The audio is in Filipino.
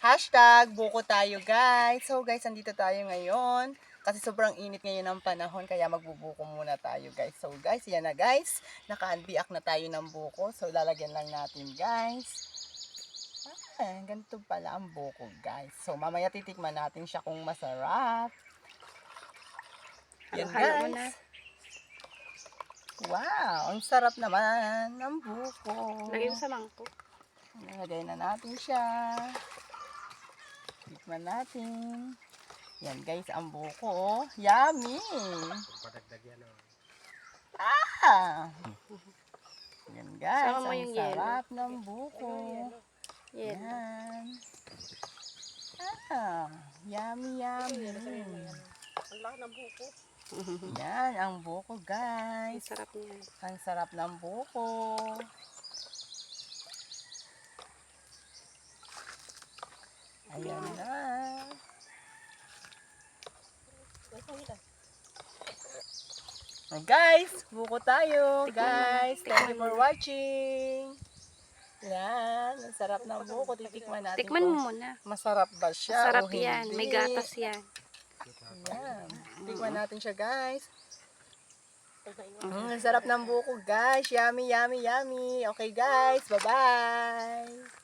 Hashtag buko tayo guys. So guys, andito tayo ngayon. Kasi sobrang init ngayon ng panahon, kaya magbubuko muna tayo guys. So guys, yan na guys. Naka-unbiak na tayo ng buko. So lalagyan lang natin guys. Ah, ganito pala ang buko guys. So mamaya titikman natin siya kung masarap. Yan mo na. guys. Wow, ang sarap naman ng buko. Lagay mo sa mangkok. Nalagay na natin siya. Tikman natin. Yan guys, ang buko. oh. Yummy! Ah! Yan guys, Sama mo ang yung sarap ng buko. Yan. Yan. Ah, yummy, yummy. Yan, ang buko Ang guys. sarap niya. Ang sarap ng buko. Ayan na. Oh, guys, buko tayo. Guys, thank you for watching. Yan, ang sarap ng buko. Titikman natin Tikman mo muna. masarap ba siya Sarap o yan. May hindi. gatas yan. Yan. Tikman natin siya, guys. Mm, ang sarap ng buko, guys. Yummy, yummy, yummy. Okay, guys. Bye-bye.